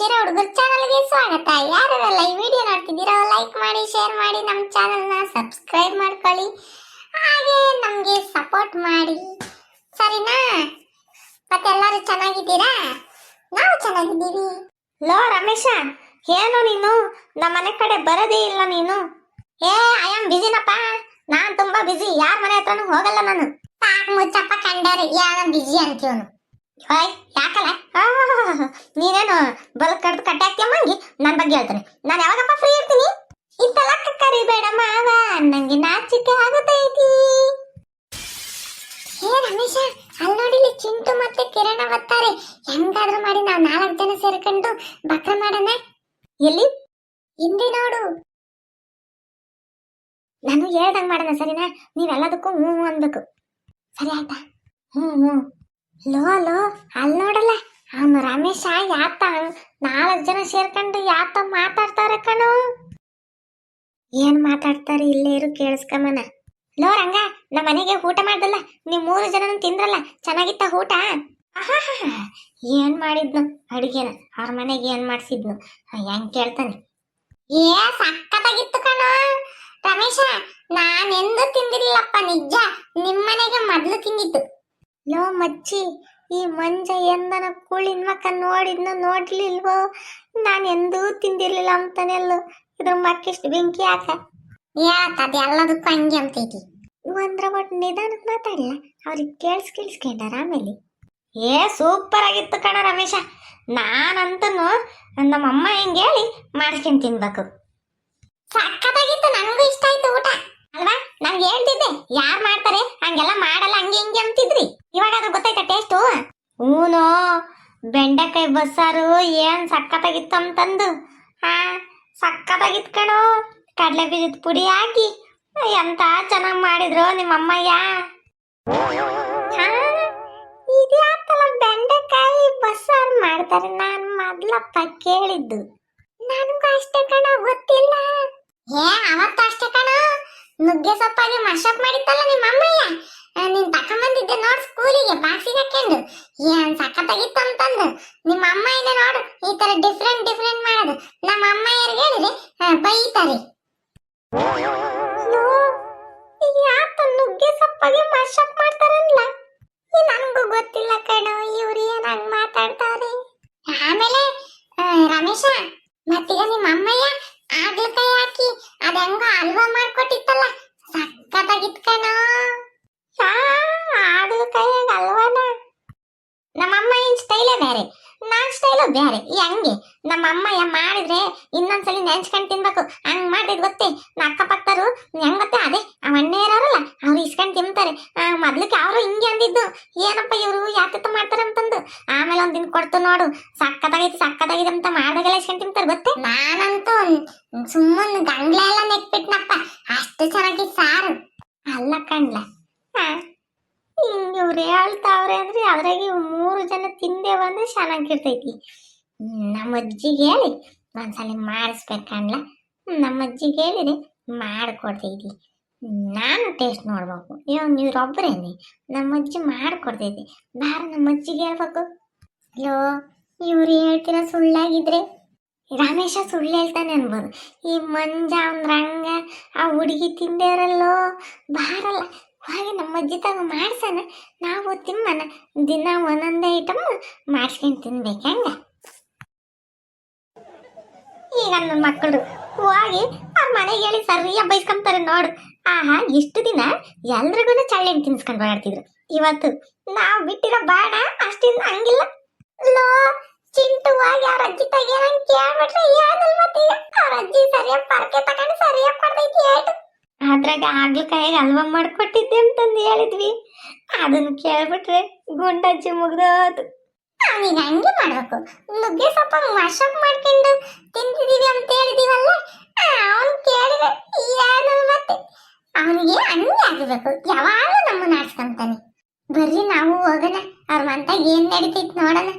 ಶಿರ ಹುಡುಗರ್ ಚಾನಲ್ಗೆ ಸ್ವಾಗತ. ಯಾರೆಲ್ಲ ಈ ವಿಡಿಯೋ ನೋಡ್ತಿದ್ದೀರೋ ಲೈಕ್ ಮಾಡಿ ಶೇರ್ ಮಾಡಿ ನಮ್ಮ ಚಾನಲ್ನ ಸಬ್ಸ್ಕ್ರೈಬ್ ಮಾಡ್ಕೊಳ್ಳಿ. ಹಾಗೆ ನಮಗೆ ಸಪೋರ್ಟ್ ಮಾಡಿ. ಸರಿನಾ? ಮತ್ತೆಲ್ಲರೂ ಚೆನ್ನಾಗಿದ್ದೀರಾ? ನಾವು ಚೆನ್ನಾಗಿದ್ದೀವಿ. ಲೋ ರಮೇಶ ಏನು ನೀನು? ನಮ್ಮ ಮನೆ ಕಡೆ ಬರೋದೇ ಇಲ್ಲ ನೀನು. ಏ ಐ ಆಮ್ ಬಿಸಿನಪ್ಪ ನಾನು ತುಂಬಾ ಬಿಸಿ ಯಾರ ಮನೆ ಹತ್ರನೂ ಹೋಗಲ್ಲ ನಾನು. ಪಾಕ್ ಮುಚ್ಚಪ್ಪ ಕಂಡಾರೆ ಯಾವ ಬಿಜಿ ಅಂತೀವನು ಹೋಯ್ ಯಾಕಲ್ಲ? ನೀನೇನು ಬಲ್ ಕಡ್ದು ಕಟ್ಟೆ ಹಾಕ್ತೀಯ ಮಂಗಿ ನನ್ನ ಬಗ್ಗೆ ಹೇಳ್ತಾನೆ. ನಾನು ಯಾವಾಗಪ್ಪ ಫ್ರೀ ಇರ್ತೀನಿ? ಇಂತೆಲ್ಲ ಕರಿಬೇಡ ಮಾವ. ನಂಗೆ ನಾಚಿಕೆ ಆಗುತ್ತೈತಿ. ಹೇ ರಮೇಶ, ಅಲ್ಲಿ ನೋಡಿಲಿ ಚಿಂಟು ಮತ್ತೆ ಕಿರಣ ಬರ್ತಾರೆ. ಹೆಂಗಾದ್ರೂ ಮಾಡಿ ನಾವು ನಾಲ್ಕು ಜನ ಸೇರ್ಕೊಂಡು ಬಕ್ರ ಮಾಡೋಣ? ಎಲ್ಲಿ? ಹಿಂದೆ ನೋಡು. ನಾನು ಹೇಳ್ದಂಗ್ ಮಾಡೋಣ ಸರಿನಾ? ನೀವೆಲ್ಲದಕ್ಕೂ ಹ್ಞೂ ಅನ್ಬೇಕು ಸರಿ ಆಯ್ತಾ? ಹ್ಞೂ ಹ್ಞೂ ಲೋ ಲೋ ಅಲ್ಲಿ ನೋಡಲ್ಲ. ಅವನು ರಮೇಶ ಯಾತ, ನಾಲ್ಕು ಜನ ಸೇರ್ಕೊಂಡು ಯಾತ ಮಾತಾಡ್ತಾರೆ ಕಣೋ. ಏನ್ ಮಾತಾಡ್ತಾರೆ ಇಲ್ಲೇ ಇರು ಕೇಳಿಸ್ಕಮ್ಮನ ಲೋ, ರಂಗ ನಮ್ಮ ಮನೆಗೆ ಊಟ ಮಾಡ್ದಲ್ಲ, ನೀವು ಮೂರು ಜನ ತಿಂದ್ರಲ್ಲ, ಚೆನ್ನಾಗಿತ್ತ ಊಟ. ಏನ್ ಮಾಡಿದ್ನು ಅಡಿಗೆನ? ಅವ್ರ ಮನೆಗೆ ಏನ್ ಮಾಡ್ಸಿದ್ನು? ಹೆಂಗ್ ಕೇಳ್ತಾನೆ? ಏ ಸಕ್ಕತ್ತಾಗಿತ್ತು ಕಣ. ರಮೇಶ, ನಾನೆಂದು ತಿಂದಿರ್ಲಿಲ್ಲಪ್ಪ ನಿಜ ನಿಮ್ಮನೆಗೆ ಮೊದ್ಲು ತಿಂದಿದ್ದು. ಲೋ ಮಚ್ಚಿ, ಈ ಮಂಜ ಎಂದನ ಕೂಳಿನ ಮಕ್ಕ ನೋಡಿದ್ನು ನೋಡ್ಲಿಲ್ವೋ? ನಾನು ಎಂದೂ ತಿಂದಿರ್ಲಿಲ್ಲ ಅಂತಾನೆಲ್ಲ. ಇದ್ರ ಮಕ್ಕಿಷ್ಟು ಬೆಂಕಿ ಹಾಕ ಯಾಕ ಅದೆಲ್ಲದಕ್ಕೂ ಹಂಗೆ ಅಂತೈತಿ. ಒಂದ್ರ ಒಟ್ಟು ನಿಧಾನಕ್ಕೆ ಮಾತಾಡಲ್ಲ ಅವ್ರಿಗೆ ಕೇಳಿಸ್ ಕೇಳಿಸ್ಕೊಂಡಾರ ಆಮೇಲೆ. ಏ, ಸೂಪರ್ ಆಗಿತ್ತು ಕಣ ರಮೇಶ. ನಾನಂತನು ನಮ್ಮ ಅಮ್ಮ ಹೆಂಗೆ ಹೇಳಿ ಮಾಡ್ಕೊಂಡು ತಿನ್ಬೇಕು. ಸಕ್ಕತ್ತಾಗಿತ್ತು ನನಗೂ ಇಷ್ಟ ಆಯ್ತು ಊಟ. ಅಲ್ವಾ? ನಾನು ಹೇಳ್ತಿದ್ದೆ, ಯಾರು ಮಾಡ್ತಾರೆ? ಹಂಗೆಲ್ಲ ಮಾಡಲ್ಲ, ಹಂಗೆ ಹಿಂಗೆ ಅಂತಿದ್ರಿ. ಇವಾಗ ಅದು ಗೊತ್ತಾಯ್ತಾ ಟೇಸ್ಟು ಹೂನೋ ಬೆಂಡೆಕಾಯಿ ಬಸ್ಸಾರು ಏನ್ ಸಕ್ಕತ್ತಾಗಿತ್ತು ಅಂತಂದು ಹಾ, ಸಕ್ಕತ್ತಾಗಿತ್ತು ಕಣು. ಕಡಲೆ ಬೀಜದ ಪುಡಿ ಹಾಕಿ. ಎಂತ ಚೆನ್ನಾಗಿ ಮಾಡಿದ್ರು ನಿಮ್ಮ ಅಮ್ಮಯ್ಯ ಬೆಂಡೆಕಾಯಿ ಬಸ್ಸಾರು ಮಾಡ್ತಾರೆ? ನಾನು ಮೊದ್ಲಪ್ಪ ಕೇಳಿದ್ದು. ನನಗೂ ಅಷ್ಟೇ ಕಣ, ಗೊತ್ತಿಲ್ಲ. ಏ, ಅವತ್ತು ಅಷ್ಟೇ ಕಣ. ನುಗ್ಗೆ ಸೊಪ್ಪಾಗಿ ಮಶಪ್ ಮಾಡಿತ್ತಲ್ಲ ನಿಮ್ಮ ಅಮ್ಮಯ್ಯ? ನೀನ್ ತಕೊಂಬಂದಿದ್ದೆ ನೋಡ್ ಸ್ಕೂಲಿಗೆ ಬಾಕ್ಸಿಗೆ ಹಾಕೊಂಡು ಏನ್ ಸಖತ್ತಾಗಿತ್ತು ಅಂತಂದು. ನಿಮ್ಮ ಅಮ್ಮ ಇದೆ ನೋಡು, ಈ ತರ ಡಿಫ್ರೆಂಟ್ ಡಿಫ್ರೆಂಟ್ ಮಾಡೋದು. ನಮ್ಮ ಅಮ್ಮಯ್ಯರಿಗೆ ಹೇಳಿದ್ರೆ ಬೈತಾರೆ. ಯಾತ ನುಗ್ಗೆ ಸೊಪ್ಪಾಗಿ ಮಶಪ್ ಮಾಡ್ತಾರಲ್ಲ? ನನಗೂ ಗೊತ್ತಿಲ್ಲ ಕಣೋ, ಇವ್ರು ಏನ್ ಹಂಗ್ ಮಾತಾಡ್ತಾರೆ ಆಮೇಲೆ ಆ, ರಮೇಶ ಮತ್ತೀಗ ನಿಮ್ಮ ಅಮ್ಮಯ್ಯ ಆಗ್ಲಕಾಯಿ ಹಾಕಿ ಅದ ಹೆಂಗ ಹಲ್ವಾ ಮಾಡ್ಕೊಟ್ಟಿತ್ತಲ್ಲ ಸಕ್ಕತ್ತಾಗಿತ್ ಕಣೋ ಆಗ್ಲಕಾಯಿ ಹಲ್ವಾನ ನಮ್ಮ ಅಮ್ಮ ಏನ್ ಸ್ಟೈಲೇ ಬೇರೆ ನಾನ್ ಸ್ಟೈಲು ಬೇರೆ ಹೆಂಗೆ? ಹಂಗೆ ನಮ್ಮ ಅಮ್ಮಯ್ಯ ಮಾಡಿದ್ರೆ ಇನ್ನೊಂದ್ಸಲಿ ನೆನ್ಸ್ಕೊಂಡ್ ತಿನ್ಬೇಕು. ಹಂಗ್ ಮಾಡಿದ್ ಗೊತ್ತೇ? ಅಕ್ಕಪಕ್ಕರು ಹೆಂಗ್ ಗೊತ್ತೇ? ಅದೇ ಆ ಅಣ್ಣ ಇರೋರಲ್ಲ ಅವ್ರು ಇಸ್ಕೊಂಡ್ ತಿಂತಾರೆ. ಮೊದ್ಲಿಗೆ ಅವರು ಹಿಂಗೆ ಅಂದಿದ್ದು. ಏನಪ್ಪ ಇವರು ಯಾತತ್ತ ಮಾಡ್ತಾರೆ ಅಂತಂದು. ಆಮೇಲೆ ಒಂದಿನ ಕೊಡ್ತು ನೋಡು. ಸಕ್ಕತ್ತಾಗೈತಿ ಸಕ್ಕತ್ತಾಗಿದೆ ಅಂತ ಮಾಡಿದಾಗೆಲ್ಲ ಇಸ್ಕೊಂಡ್ ತಿಂತಾರೆ ಗೊತ್ತೇ? ನಾನಂತೂ ಸುಮ್ಮನೆ ಗಂಗ್ಲೆ ಎಲ್ಲ ನೆಕ್ಬಿಟ್ನಪ್ಪ. ಅಷ್ಟು ಚೆನ್ನಾಗಿ ಸಾರು ಅಲ್ಲ ಕಣ್ಲ ಹಿಂಗೆ ಇವ್ರು ಹೇಳ್ತಾವ್ರೆ ಅಂದ್ರೆ ಅದ್ರಾಗೆ ಮೂರು ಜನ ತಿಂದೆ ಬಂದ್ರೆ ಚೆನ್ನಾಗಿರ್ತೈತಿ. ನಮ್ಮ ಅಜ್ಜಿಗೆ ಹೇಳಿ, ಒಂದ್ಸಲ ಮಾಡಿಸ್ಬೇಕಣ್ಣ ನಮ್ಮ ಅಜ್ಜಿಗೆ ಹೇಳಿದೆ, ಮಾಡಿಕೊಡ್ತೈತಿ. ನಾನು ಟೇಸ್ಟ್ ನೋಡ್ಬೇಕು. ಇವಾಗ ಇವ್ರೊಬ್ಬರೇನೆ ನಮ್ಮ ಅಜ್ಜಿ ಮಾಡಿಕೊಡ್ತೈತಿ. ಬಾರ ನಮ್ಮ ಅಜ್ಜಿಗೆ ಹೇಳ್ಬೇಕು. ಅಯ್ಯೋ, ಇವ್ರು ಹೇಳ್ತಿರೋ ಸುಳ್ಳಾಗಿದ್ರೆ ರಮೇಶ ಸುಳ್ಳು ಹೇಳ್ತಾನೆ ಅನ್ಬೋದು. ಈ ಮಂಜ ಅವ್ನ ರಂಗ ಆ ಹುಡುಗಿ ತಿಂದೇರಲ್ಲೋ? ಬಾರಲ್ಲ. ಹಾಗೆ ನಮ್ಮ ಅಜ್ಜಿ ತಾವು ಮಾಡ್ಸಣ. ನಾವು ತಿಮ್ಮನ ದಿನ ಒಂದೊಂದೇ ಐಟಮ್ ಮಾಡಿಸ್ಕೊಂಡು ತಿನ್ಬೇಕು, ಹೆಂಗ? ಈಗ ನನ್ನ ಮಕ್ಕಳು ಹೋಗಿ ಅವ್ರ ಮನೆಗೆ ಹೇಳಿ ಸರಿಯಾಗಿ ಬೈಸ್ಕೊಂತಾರೆ ನೋಡು. ಆಹಾ, ಇಷ್ಟು ದಿನ ಎಲ್ರಿಗೂ ಚಳ್ಳೆ ತಿನ್ಸ್ಕೊಂಡು ಓಡಾಡ್ತಿದ್ರು. ಇವತ್ತು ನಾವು ಬಿಟ್ಟಿರೋ ಬಾಣ ಅಷ್ಟಿಂದ ಹಂಗಿಲ್ಲ. ಲೋ, ಚಿಂಟು. ಅಜ್ಜಿ ತೆಗಿಯಂಗ್ ಕೇಳ್ಬಿಟ್ರೆ ಏನಲ್ ಮತ್ತೆ ಅವ್ರ ಅಜ್ಜಿ ಸರಿಯಾಗಿ ಪರಕೆ ತಗೊಂಡು ಸರಿಯಾಗಿ ಕೊಡ್ತೈತಿ ಏಟು ಅದ್ರಾಗ ಆಗ್ಲಕಾಯಿಗೆ ಹಲ್ವಾ ಮಾಡ್ಕೊಟ್ಟಿದ್ದೆ ಅಂತಂದು ಹೇಳಿದ್ವಿ. ಅದನ್ನ ಕೇಳ್ಬಿಟ್ರೆ ಗುಂಡಜ್ಜಿ ಮುಗ್ದೋದು ಅವನಿಗೆ ಹಂಗೆ ಮಾಡಬೇಕು. ನುಗ್ಗೆ ಸೊಪ್ಪ ಮಶಪ್ ಮಾಡ್ಕೊಂಡು ತಿಂತಿದೀವಿ ಅಂತ ಹೇಳಿದೀವಲ್ಲ ಅವನು ಕೇಳಿದ್ರೆ ಏನು ಮತ್ತೆ. ಅವನಿಗೆ ಹಂಗೆ ಆಗಬೇಕು. ಯಾವಾಗಲೂ ನಮ್ಮನ್ನ ಆಡ್ಸ್ಕೊಂತಾನೆ ಬರ್ರಿ, ನಾವು ಹೋಗೋಣ. ಅವ್ರ ಮಂತಾಗ ಏನ್ ನಡೀತೈತಿ ನೋಡೋಣ.